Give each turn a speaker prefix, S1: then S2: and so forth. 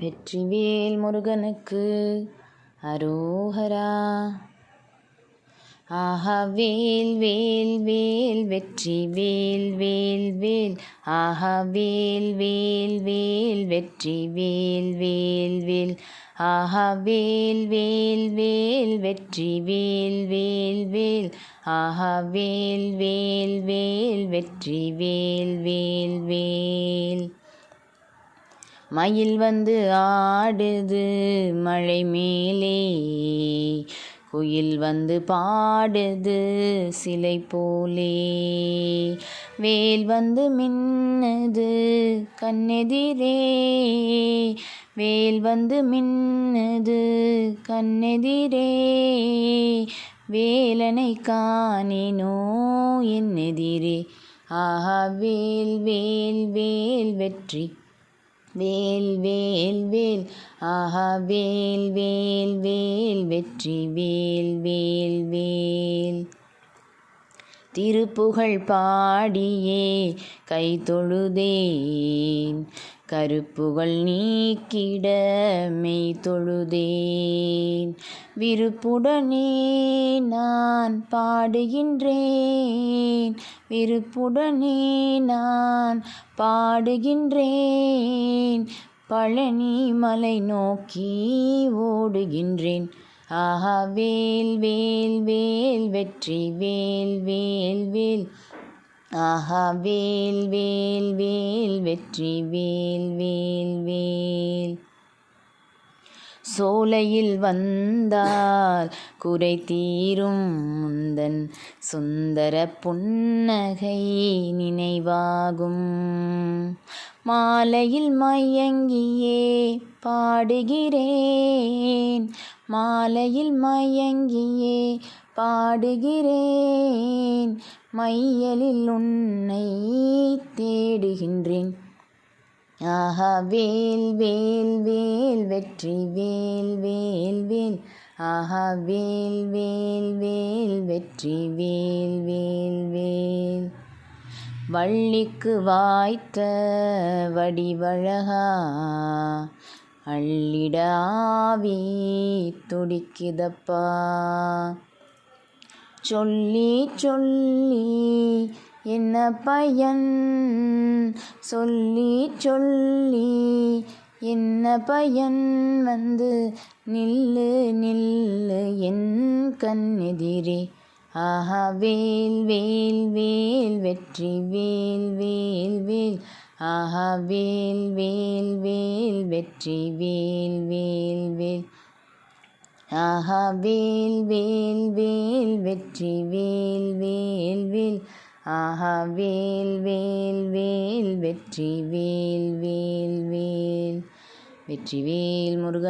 S1: வெற்றிவேல் முருகனுக்கு அரோஹரா ஆஹா வேல் வேல் வேல் வெற்றி வேல் வேல் வேல் ஆஹா வேல் வேல் வேல் வெற்றி வேல் வேல் வேல் ஆஹா வேல் வேல் வேல் வெற்றி வேல் வேல் வேல் ஆஹா வேல் வேல் வேல் வெற்றி வேல் வேல் வேல் மயில் வந்து ஆடுது மழை மேலே குயில் வந்து பாடுது சிலை போலே வேல் வந்து மின்னுது கண்ணெதிரே. வேல் வந்து மின்னுது கண்ணெதிரே. வேலனை காணினோ என் எதிரே ஆஹா வேல் வேல் வேல் வெற்றி. வேல் வேல் வேல். ஆஹா வேல் வேல் வேல். வெற்றி வேல் வேல் வேல். திருப்புகழ் பாடியே கை தொழுதேன். கருப்புகள் நீக்கிட மெய் தொழுதேன். விருப்புடனே நான் பாடுகின்றேன். விருப்புடனே நான் பாடுகின்றேன். பழனி மலை நோக்கி ஓடுகின்றேன். ஆஹா வேல் வேல் வேல் வெற்றி வேல் வேல் வேல். ஆஹா வேல் வேல் வேல் வெற்றி வேல் வேல் வேல். சோலையில் வந்தால் குறை தீரும் முந்தன் சுந்தர புன்னகை நினைவாகும். மாலையில் மயங்கியே பாடுகிறேன் மாலையில் மயங்கியே பாடுகிறேன். மையலில் உன்னை தேடுகின்றேன். ஆஹா வேல் வேல் வேல் வெற்றி வேல் வேல் வேல். ஆஹா வேல் வேல் வேல் வெற்றி வேல் வேல் வேல். வள்ளிக்கு வாய்த்த வடிவழகா? அள்ளிடாவி துடிக்குதப்பா? சொல்லி சொல்லி என்ன பயன்? சொல்லி சொல்லி என்ன பயன்? வந்து நில்லு நில்லு என் கண்ணெதிரே. ஆஹா வேல் வேல் வேல் வெற்றி வேல் வேல் வேல். ஆஹா வேல் வேல் வேல் வெற்றி வேல் வேல் வேல். ஆஹா வேல் வேல் வேல் வெற்றி வேல் வேல் வேல். ஆஹா வேல் வேல் வேல் வெற்றி வேல் வேல் வேல். வெற்றி வேல் முருகன்.